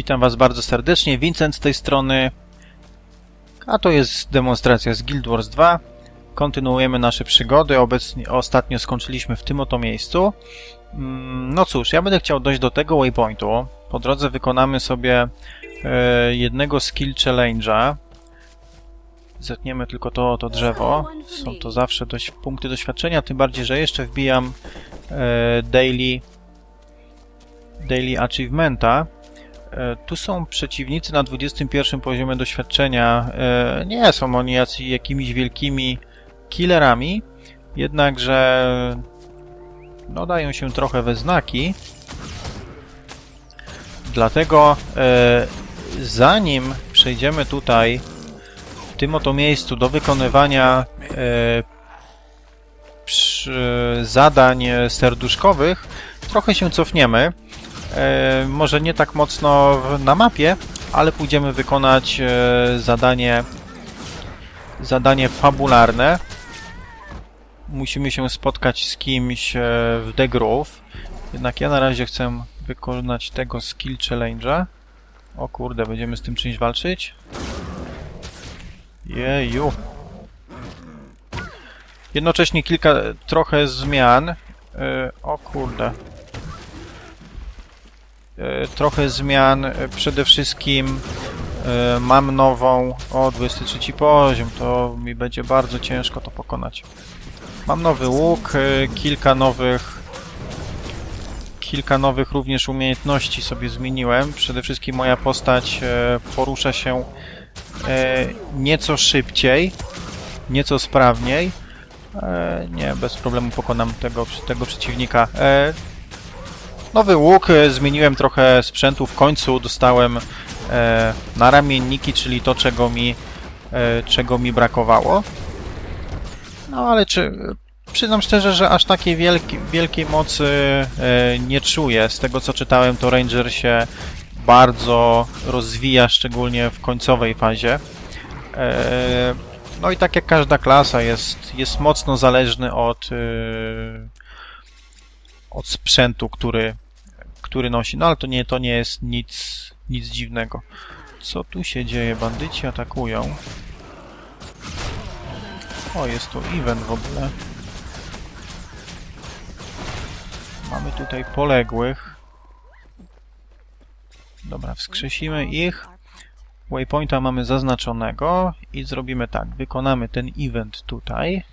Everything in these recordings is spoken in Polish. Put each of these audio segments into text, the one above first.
Witam Was bardzo serdecznie, Vincent z tej strony, a to jest demonstracja z Guild Wars 2. Kontynuujemy nasze przygody, obecnie, ostatnio skończyliśmy w tym oto miejscu. Mm, No cóż, ja będę chciał dojść do tego waypointu. Po drodze wykonamy sobie e, jednego skill challenge'a. Zetniemy tylko to, to drzewo. Są to zawsze dość punkty doświadczenia, tym bardziej, że jeszcze wbijam e, daily, daily achievementa. E, Tu są przeciwnicy na 21 poziomie doświadczenia. E, Nie są oni jakimiś wielkimi killerami, jednakże no, dają się trochę we znaki. Dlatego e, zanim przejdziemy tutaj w tym oto miejscu do wykonywania zadań serduszkowych, trochę się cofniemy. E, może nie tak mocno na mapie, ale pójdziemy wykonać e, zadanie zadanie fabularne. Musimy się spotkać z kimś e, w The. Jednak ja na razie chcę wykonać tego skill challenge'a. O kurde, będziemy z tym czymś walczyć? Jeju. Jednocześnie kilka, trochę zmian. O kurde. E, trochę zmian. e, Przede wszystkim e, mam nową. O, 23 poziom. To mi będzie bardzo ciężko to pokonać. Mam nowy łuk, kilka nowych. Kilka nowych również umiejętności sobie zmieniłem. Przede wszystkim moja postać porusza się nieco szybciej, nieco sprawniej. Nie, bez problemu pokonam tego, tego przeciwnika. Nowy łuk, e, zmieniłem trochę sprzętu, w końcu dostałem e, naramienniki, czyli to, czego mi, e, czego mi brakowało. No ale czy, przyznam szczerze, że aż takiej wielki, wielkiej mocy e, nie czuję. Z tego co czytałem, to Ranger się bardzo rozwija, szczególnie w końcowej fazie. E, no i tak jak każda klasa jest, jest mocno zależny od, e, od sprzętu, który, który nosi. No ale to nie, to nie jest nic, nic dziwnego. Co tu się dzieje? Bandyci atakują. O, jest to event w ogóle. Mamy tutaj poległych. Dobra, wskrzesimy ich. Waypointa mamy zaznaczonego i zrobimy tak. Wykonamy ten event tutaj.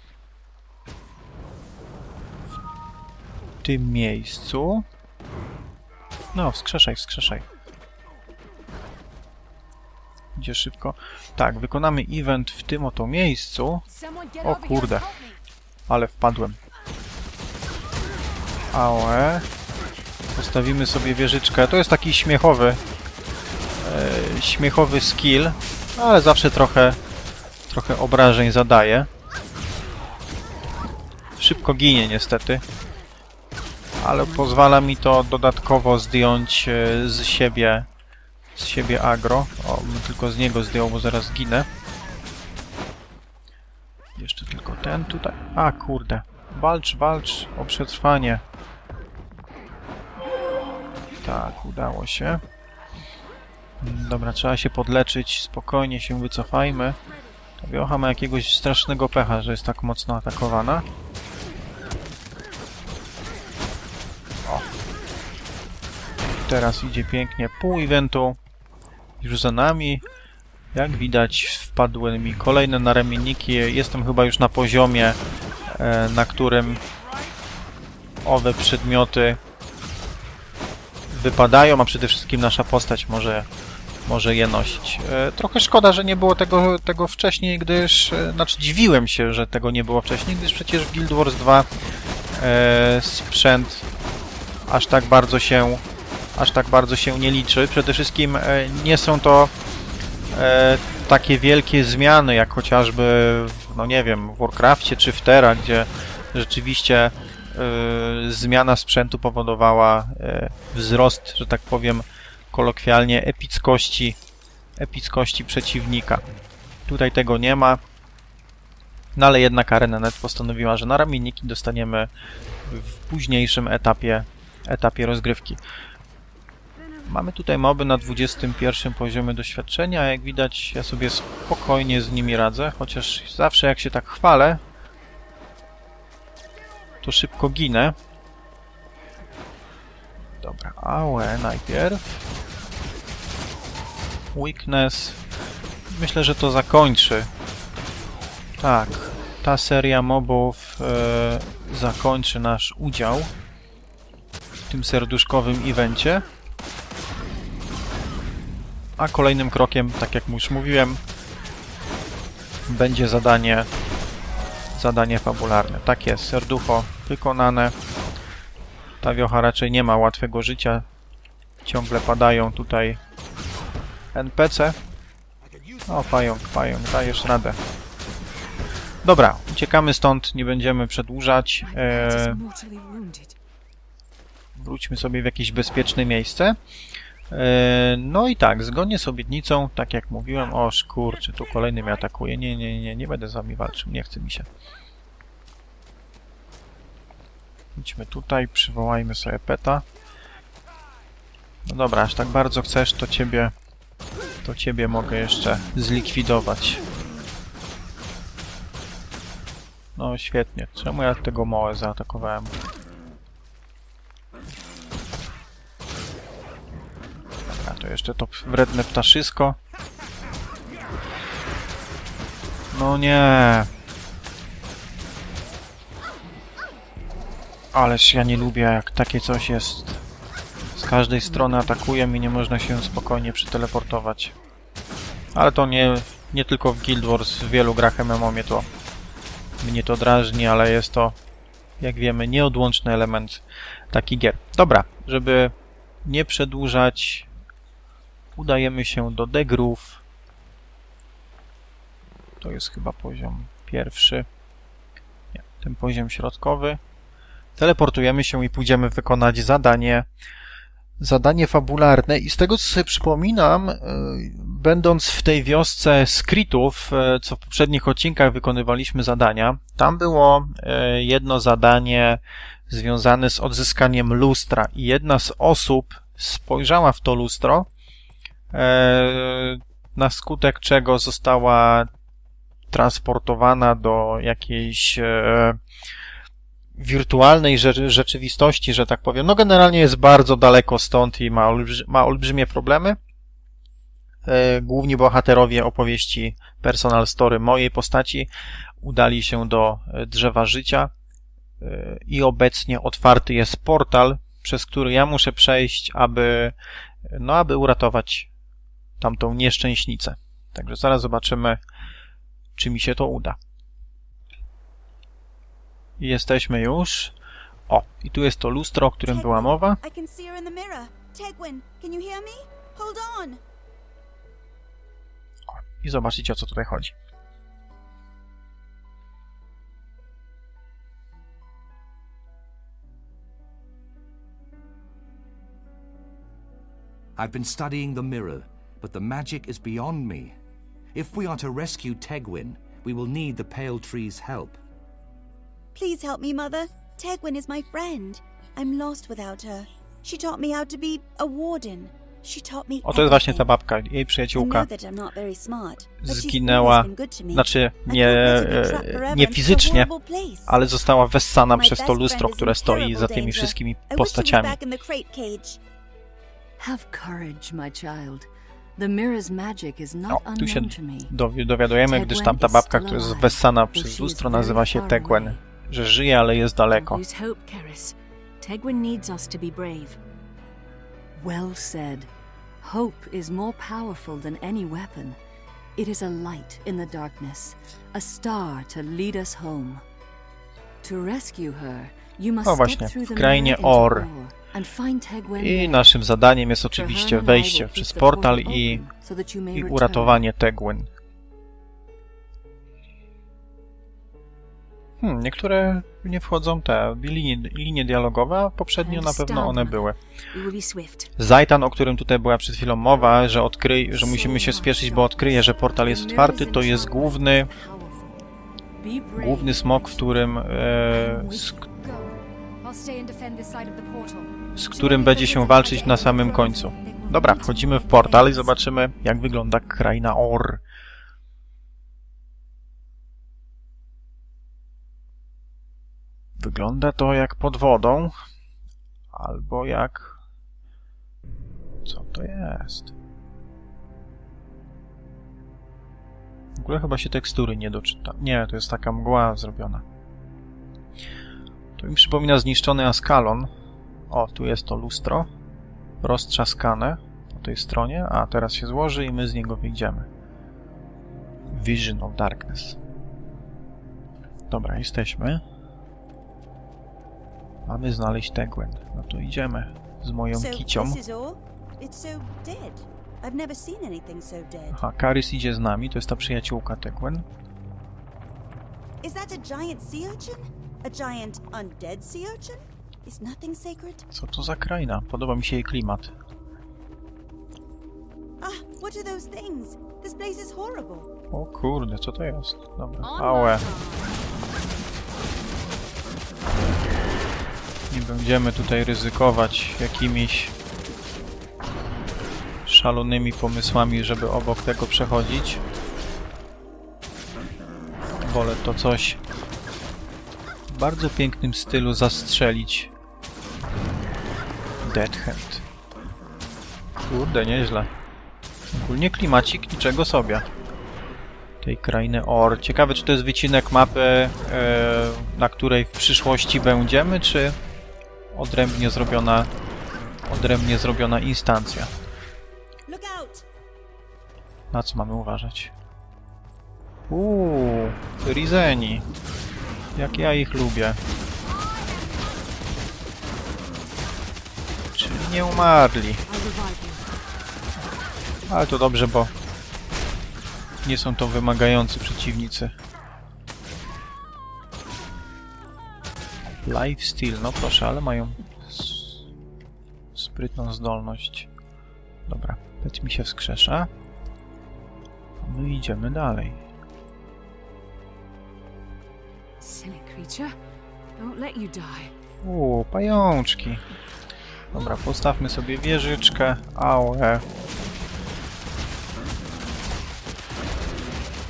Tym miejscu. No, wskrzeszaj, wskrzeszaj. Idzie szybko. Tak, wykonamy event w tym oto miejscu. O kurde. Ale wpadłem. Ałe. Postawimy sobie wieżyczkę. To jest taki śmiechowy e, śmiechowy skill, ale zawsze trochę trochę obrażeń zadaje. Szybko ginie niestety. Ale pozwala mi to dodatkowo zdjąć e, z siebie z siebie agro. O, tylko z niego zdjął, bo zaraz ginę. Jeszcze tylko ten tutaj. A, kurde. Walcz, walcz o przetrwanie. Tak, udało się. Mm, Dobra, trzeba się podleczyć. Spokojnie się wycofajmy. Ta wiocha ma jakiegoś strasznego pecha, że jest tak mocno atakowana. Teraz idzie pięknie pół eventu. Już za nami. Jak widać, wpadły mi kolejne naramienniki. Jestem chyba już na poziomie, e, na którym owe przedmioty wypadają, a przede wszystkim nasza postać może, może je nosić. E, Trochę szkoda, że nie było tego, tego wcześniej, gdyż... e, Znaczy dziwiłem się, że tego nie było wcześniej, gdyż przecież w Guild Wars 2 e, sprzęt aż tak bardzo się aż tak bardzo się nie liczy. Przede wszystkim e, nie są to e, takie wielkie zmiany, jak chociażby, w, no nie wiem, w Warcrafcie czy w Terra, gdzie rzeczywiście e, zmiana sprzętu powodowała wzrost, że tak powiem, kolokwialnie epickości, epickości przeciwnika. Tutaj tego nie ma. No ale jednak ArenaNet postanowiła, że na ramienniki dostaniemy w późniejszym etapie, etapie rozgrywki. Mamy tutaj moby na 21 poziomie doświadczenia, jak widać ja sobie spokojnie z nimi radzę, chociaż zawsze jak się tak chwalę, to szybko ginę. Dobra, ałe najpierw. Weakness. Myślę, że to zakończy. Tak, ta seria mobów e, zakończy nasz udział w tym serduszkowym evencie. A kolejnym krokiem, tak jak już mówiłem, będzie zadanie zadanie fabularne. Tak jest, serducho wykonane. Ta wiocha raczej nie ma łatwego życia. Ciągle padają tutaj NPC. O, pająk, pająk, dajesz radę. Dobra, uciekamy stąd, nie będziemy przedłużać. E, wounded. wróćmy sobie w jakieś bezpieczne miejsce. E, No i tak, zgodnie z obietnicą, tak jak mówiłem, o kurczę, tu kolejny mnie atakuje. Nie, nie, nie, nie będę z wami walczył, nie chce mi się. Idźmy tutaj, przywołajmy sobie peta. No dobra, aż tak bardzo chcesz, to ciebie, to ciebie mogę jeszcze zlikwidować. No świetnie, czemu ja tego małe zaatakowałem? To jeszcze to wredne ptaszysko. No nie. Ależ ja nie lubię, jak takie coś jest. Z każdej strony atakuje mi, nie można się spokojnie przyteleportować. Ale to nie, nie tylko w Guild Wars, w wielu grach MMO mnie to, mnie to drażni, ale jest to, jak wiemy, nieodłączny element takich gier. Dobra, żeby nie przedłużać, udajemy się do Degrów. To jest chyba poziom pierwszy. Nie, ten poziom środkowy. Teleportujemy się i pójdziemy wykonać zadanie zadanie fabularne i z tego co sobie przypominam, e, będąc w tej wiosce skritów, e, co w poprzednich odcinkach wykonywaliśmy zadania, tam było e, jedno zadanie związane z odzyskaniem lustra i jedna z osób spojrzała w to lustro, na skutek czego została transportowana do jakiejś e, wirtualnej rze- rzeczywistości, że tak powiem. No generalnie jest bardzo daleko stąd i ma, ma olbrzymie problemy. E, Główni bohaterowie opowieści Personal Story mojej postaci udali się do e, drzewa życia e, i obecnie otwarty jest portal, przez który ja muszę przejść, aby, no, aby uratować tamtą nieszczęśnicę. Także zaraz zobaczymy, czy mi się to uda. I Jesteśmy już. O, i tu jest to lustro, o którym była mowa. On. I zobaczycie, o co tutaj chodzi. I've been studying the mirror, but the magic is beyond me. If we are to rescue Tegwin, we will need the Pale Tree's help. Please help me, Mother. Tegwin is my friend. I'm lost without her. She taught me how to be a warden. She taught me O, to jest właśnie ta babka, jej I przyjaciółka. know that I'm not very smart, but she's Zginęła, always been good to me. znaczy nie, e, trapped forever nie fizycznie, ale została wessana My przez to best lustro, które stoi za tymi wszystkimi postaciami. back in the crate cage. Have courage, my child. O, tu się dowi- dowiadujemy, gdyż tamta babka, która jest wessana przez lustro, nazywa się Tegwen. Że żyje, ale jest daleko. Tegwin needs us to be brave. Well said. Hope is more powerful than any weapon. It is a light in the darkness, a star to lead us home. To rescue her, O, step właśnie, w krainie Or. I naszym zadaniem jest oczywiście wejście przez portal i, i uratowanie Tegwen. Hmm, niektóre nie wchodzą te linie, linie dialogowe, a poprzednio na pewno one były. Zajtan, o którym tutaj była przed chwilą mowa, że, odkryj, że musimy się spieszyć, bo odkryje, że portal jest otwarty, to jest główny, główny smok, w którym, e, z, z którym będzie się walczyć na samym końcu. Dobra, wchodzimy w portal i zobaczymy, jak wygląda kraina Or. Wygląda to jak pod wodą, albo jak... Co to jest? W ogóle chyba się tekstury nie doczyta. Nie, to jest taka mgła zrobiona. To mi przypomina zniszczony Askalon. O, tu jest to lustro. Roztrzaskane po tej stronie, a teraz się złoży i my z niego wyjdziemy. Vision of Darkness. Dobra, jesteśmy. Mamy znaleźć Tegwen. No to idziemy z moją kicią. Aha, Karis idzie z nami, to jest ta przyjaciółka Tegwen. Is that a giant sea urchin? A giant undead sea urchin? Is nothing sacred? Co to za kraina? Podoba mi się jej klimat. Ah, what are those things? This place is horrible. O kurde, co to jest? Dobra, ałe. Nie będziemy tutaj ryzykować jakimiś szalonymi pomysłami, żeby obok tego przechodzić. Wolę to coś w bardzo pięknym stylu zastrzelić. Dead Hand. Kurde, nieźle. Ogólnie klimacik niczego sobie tej krainy Or. Ciekawe, czy to jest wycinek mapy, e, na której w przyszłości będziemy, czy odrębnie zrobiona, odrębnie zrobiona instancja. Na co mamy uważać? Uuu, Rizeni. Jak ja ich lubię. Czyli nie umarli. Ale to dobrze, bo nie są to wymagający przeciwnicy. Lifesteal, no proszę, ale mają sprytną zdolność. Dobra, peć mi się wskrzesza. My idziemy dalej. Creature. Don't let you die. Uuu, pajączki. Dobra, postawmy sobie wieżyczkę. Ałe.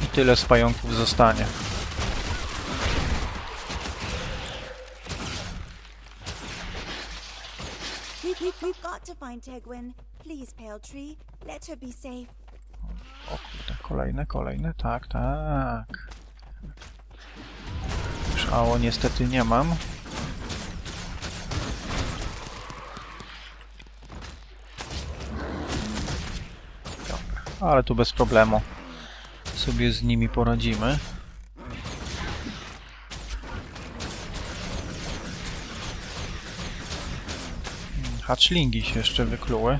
I tyle z pająków zostanie. We, we, we've got to find Tegwin. Please, Pale Tree, let her be safe. O kurde, kolejne, kolejne, tak, tak. Szao niestety nie mam. Ale tu bez problemu sobie z nimi poradzimy. Hmm, Hatchlingi się jeszcze wykluły.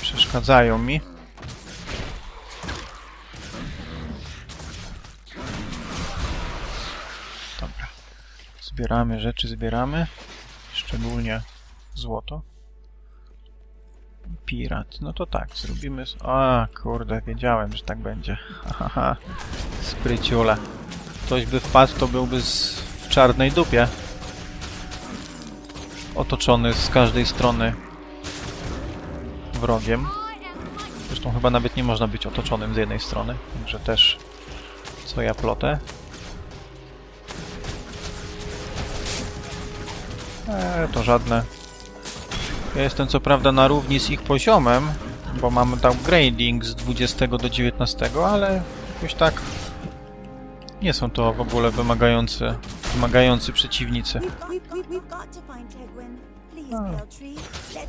Przeszkadzają mi. Zbieramy rzeczy, zbieramy. Szczególnie złoto. Pirat. No to tak, zrobimy... A, kurde, wiedziałem, że tak będzie. Haha, spryciule. Ktoś by wpadł, to byłby z... w czarnej dupie. Otoczony z każdej strony wrogiem. Zresztą chyba nawet nie można być otoczonym z jednej strony, także też co ja plotę. Eee, to żadne. Ja jestem co prawda na równi z ich poziomem, bo mam downgrading z 20 do 19, ale jakoś tak nie są to w ogóle wymagający, wymagający przeciwnicy. Her be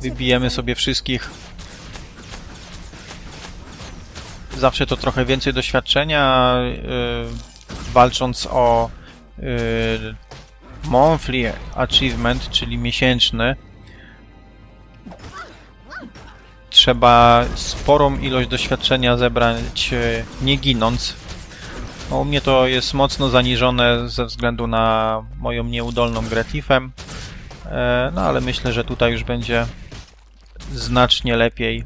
Wybijemy sobie wszystkich. Zawsze to trochę więcej doświadczenia, yy, walcząc o yy, monthly achievement, czyli miesięczny. Trzeba sporą ilość doświadczenia zebrać yy, nie ginąc. No, u mnie to jest mocno zaniżone ze względu na moją nieudolną grę Thiefem. E, No ale myślę, że tutaj już będzie znacznie lepiej.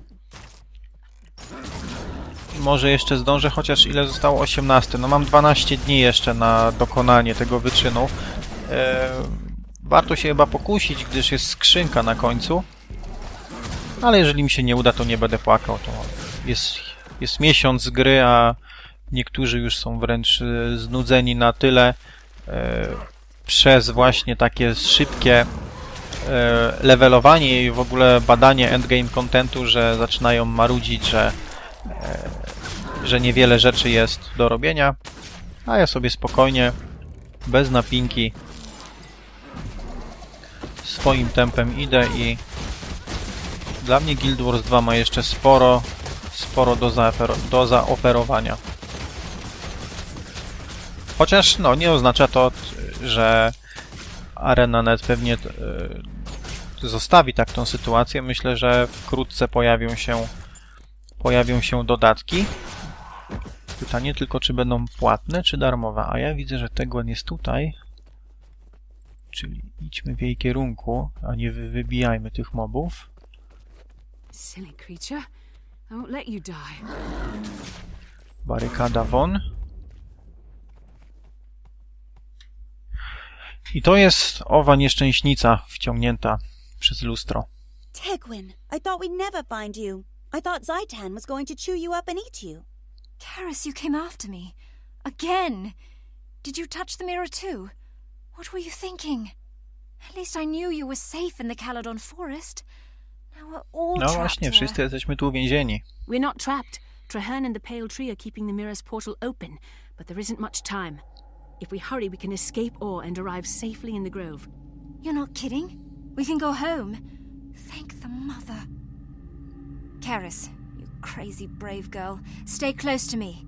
Może jeszcze zdążę, chociaż ile zostało? 18. No mam 12 dni jeszcze na dokonanie tego wyczynu. E, Warto się chyba pokusić, gdyż jest skrzynka na końcu. Ale jeżeli mi się nie uda, to nie będę płakał. To jest, jest miesiąc gry, a niektórzy już są wręcz e, znudzeni na tyle e, przez właśnie takie szybkie levelowanie i w ogóle badanie endgame contentu, że zaczynają marudzić, że, że niewiele rzeczy jest do robienia, a ja sobie spokojnie, bez napinki, swoim tempem idę i dla mnie Guild Wars 2 ma jeszcze sporo, sporo do, zaofer- do zaoferowania. Chociaż no, nie oznacza to, że ArenaNet pewnie y, zostawi tak tą sytuację. Myślę, że wkrótce pojawią się, pojawią się dodatki. Pytanie tylko, czy będą płatne, czy darmowe. A ja widzę, że tego jest tutaj. Czyli idźmy w jej kierunku, a nie wy- wybijajmy tych mobów. Silly creature. I won't let you die. Barykada won. I to jest owa nieszczęśnica wciągnięta przez lustro. Tegwin, I thought we'd never find you. I thought Zaitan was going to chew you up and eat you. Karis, you came after me. Again. Did you touch the mirror too? What were you thinking? At least I knew you were safe in the Caledon forest. Now we're all No trapped właśnie, here. wszyscy jesteśmy tu uwięzieni. We're not trapped. Traherne and the Pale Tree are keeping the mirror's portal open, but there isn't much time. If we hurry, we can escape Or and arrive safely in the grove. You're not kidding? We can go home. Thank the mother. Karis, you crazy brave girl, stay close to me.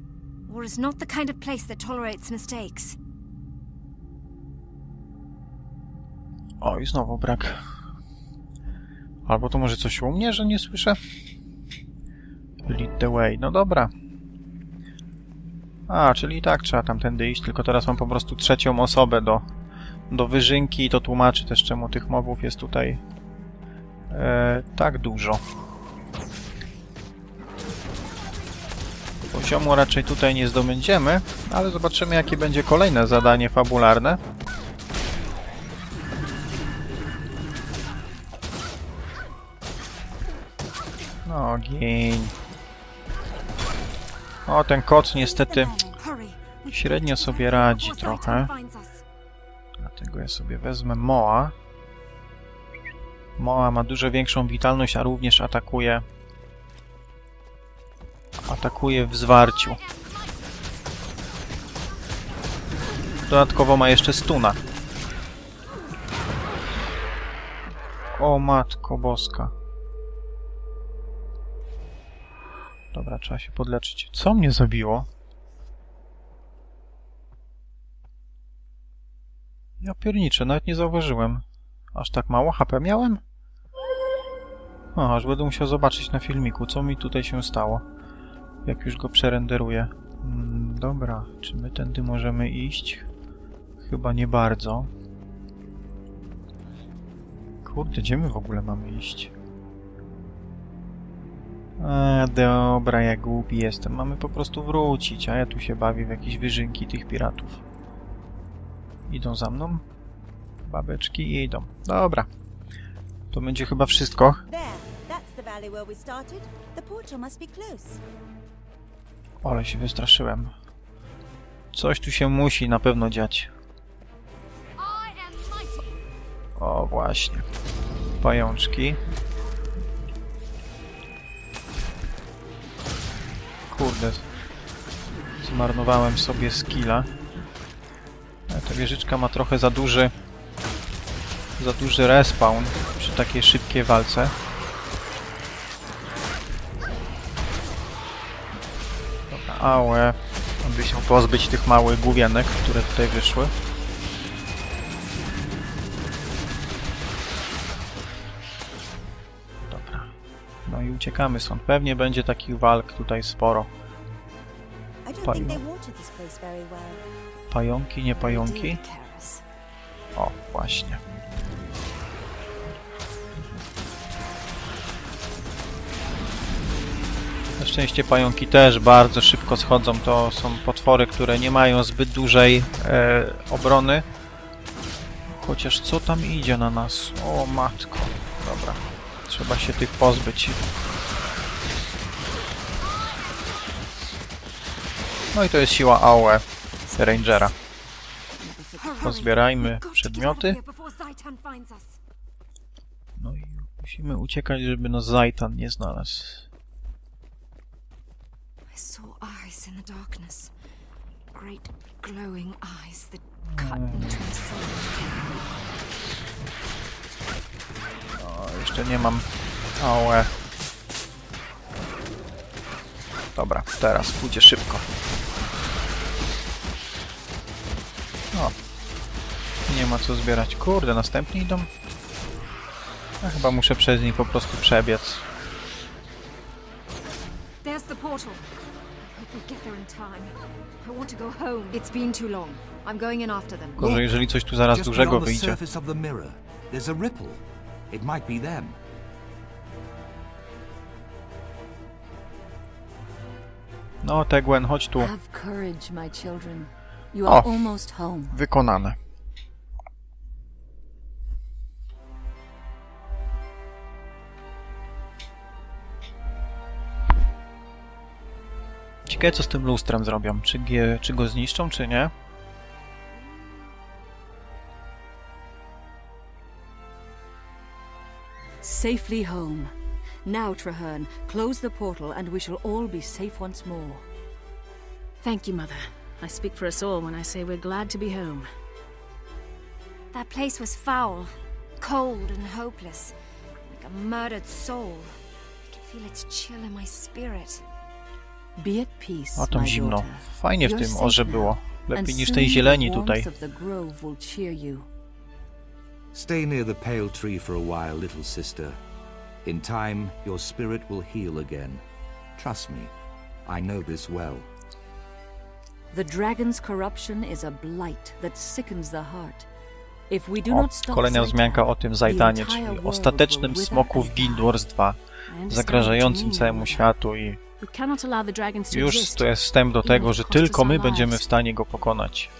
War is not the kind of place that tolerates mistakes. O, i znowu brak. Albo to może coś u mnie, że nie słyszę? Lead the way. No dobra. A, czyli i tak trzeba tamtędy iść, tylko teraz mam po prostu trzecią osobę do, do wyżynki i to tłumaczy też czemu tych mobów jest tutaj e, tak dużo. Poziomu raczej tutaj nie zdobędziemy, ale zobaczymy jakie będzie kolejne zadanie fabularne. No, gień. O, ten kot niestety średnio sobie radzi trochę. Dlatego ja sobie wezmę Moa. Moa ma dużo większą witalność, a również atakuje... Atakuje w zwarciu. Dodatkowo ma jeszcze stuna. O matko boska. Dobra, trzeba się podleczyć. Co mnie zabiło? Ja pierniczę, nawet nie zauważyłem. Aż tak mało HP miałem? O, aż będę musiał zobaczyć na filmiku, co mi tutaj się stało. Jak już go przerenderuję. Mm, dobra, czy my tędy możemy iść? Chyba nie bardzo. Kurde, gdzie my w ogóle mamy iść? A, dobra, ja głupi jestem. Mamy po prostu wrócić, a ja tu się bawię w jakieś wyżynki tych piratów. Idą za mną? Babeczki idą. Dobra. To będzie chyba wszystko. Ale się wystraszyłem. Coś tu się musi na pewno dziać. O, właśnie. Pajączki. Zmarnowałem sobie skilla. Ale Ta wieżyczka ma trochę za duży... Za duży respawn przy takiej szybkiej walce. Dobra, ałe. Aby się pozbyć tych małych główienek, które tutaj wyszły. Dobra. No i uciekamy stąd. Pewnie będzie takich walk tutaj sporo. Well. Pająki, nie pająki? O, właśnie. Na szczęście pająki też bardzo szybko schodzą. To są potwory, które nie mają zbyt dużej e, obrony. Chociaż co tam idzie na nas? O matko. Dobra. Trzeba się tych pozbyć. No i to jest siła AOE Rangera. Pozbierajmy przedmioty. No i musimy uciekać, żeby nas Zajtan nie znalazł. I saw eyes in the darkness. Great glowing eyes that cut into my soul. O, jeszcze nie mam AOE. Dobra, teraz pójdzie szybko. O. Nie ma co zbierać. Kurde, następni idą? Ja chyba muszę przez nich po prostu przebiec. There's the portal. Hope we get there in time. I want to go home. It's been too long. I'm going in after them. Tylko, że jeżeli coś tu zaraz Just dużego wyjdzie. surface of the mirror, there's a ripple. It might be them. No, Tegwen, chodź tu. Have courage, my children. You O. are almost home. Wykonane. Ciekawe co z tym lustrem zrobią. Czy, gie, czy go zniszczą, czy nie? Safely home. Now, Traherne, close the portal and we shall all be safe once more. Thank you, Mother. I speak for us all when I say we're glad to be home. That place was foul, cold, and hopeless, like a murdered soul. I can feel its chill in my spirit. Be at peace, O, tam my zimno. daughter. Fajnie w You're tym safe orze now, było. and Lepiej niż soon tej the zieleni warmth tutaj. of the grove will cheer you. Stay near the pale tree for a while, little sister. In time, your spirit will heal again. Trust me, I know this well. The dragon's corruption is a blight that sickens the heart. If we do O, not stop kolejna wzmianka o tym entire czyli ostatecznym smoku w Guild. Wars 2, I understand what you zagrażającym całemu światu i już to jest wstęp do tego, że tylko my będziemy w stanie go pokonać.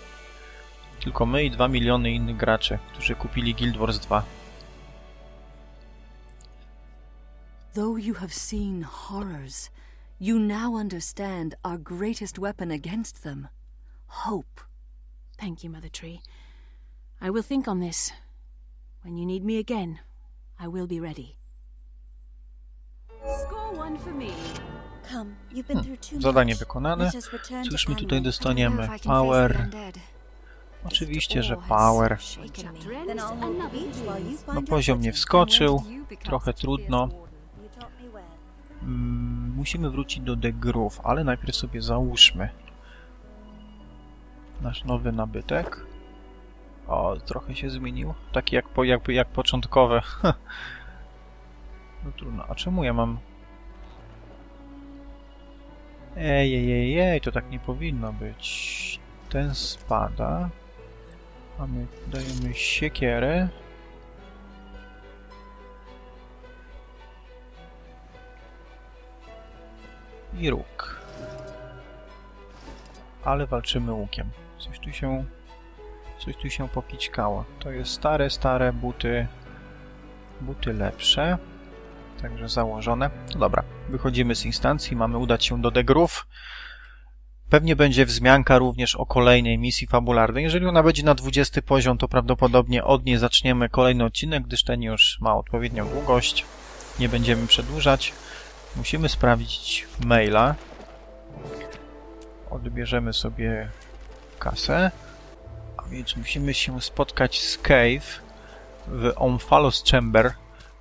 Tylko my i 2 miliony innych graczy, którzy kupili Guild Wars 2. Though you have seen horrors, you now understand our greatest weapon against them hope. Thank you, Mother Tree. I will think on this. When you need me again, I will be ready. Score one for me. Come, you've been through too Zadanie much. wykonane. Us return Cóż my tutaj dostaniemy? Power. Oczywiście, że power. No poziom nie wskoczył, trochę trudno. Mm, musimy wrócić do The Groove, ale najpierw sobie załóżmy nasz nowy nabytek. O, trochę się zmienił. Taki jak, po, jakby jak początkowe. no trudno. A czemu ja mam... Ej, ej, ej, ej, to tak nie powinno być. Ten spada. A my dajemy siekierę. I róg. Ale walczymy łukiem. Coś tu się... Coś tu się pokićkało. To jest stare, stare buty. Buty lepsze. Także założone. No dobra, wychodzimy z instancji, mamy udać się do Groove. Pewnie będzie wzmianka również o kolejnej misji fabularnej. Jeżeli ona będzie na 20 poziom, to prawdopodobnie od niej zaczniemy kolejny odcinek, gdyż ten już ma odpowiednią długość. Nie będziemy przedłużać. Musimy sprawdzić maila. Odbierzemy sobie kasę. A więc musimy się spotkać z Cave w Omphalos Chamber,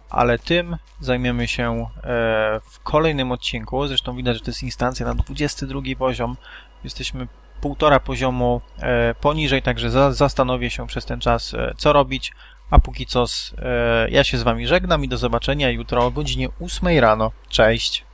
ale tym zajmiemy się e, w kolejnym odcinku. Zresztą widać, że to jest instancja na 22 poziom. Jesteśmy półtora poziomu e, poniżej, także za, zastanowię się przez ten czas, e, co robić. A póki co, e, ja się z Wami żegnam i do zobaczenia jutro o godzinie 8 rano. Cześć!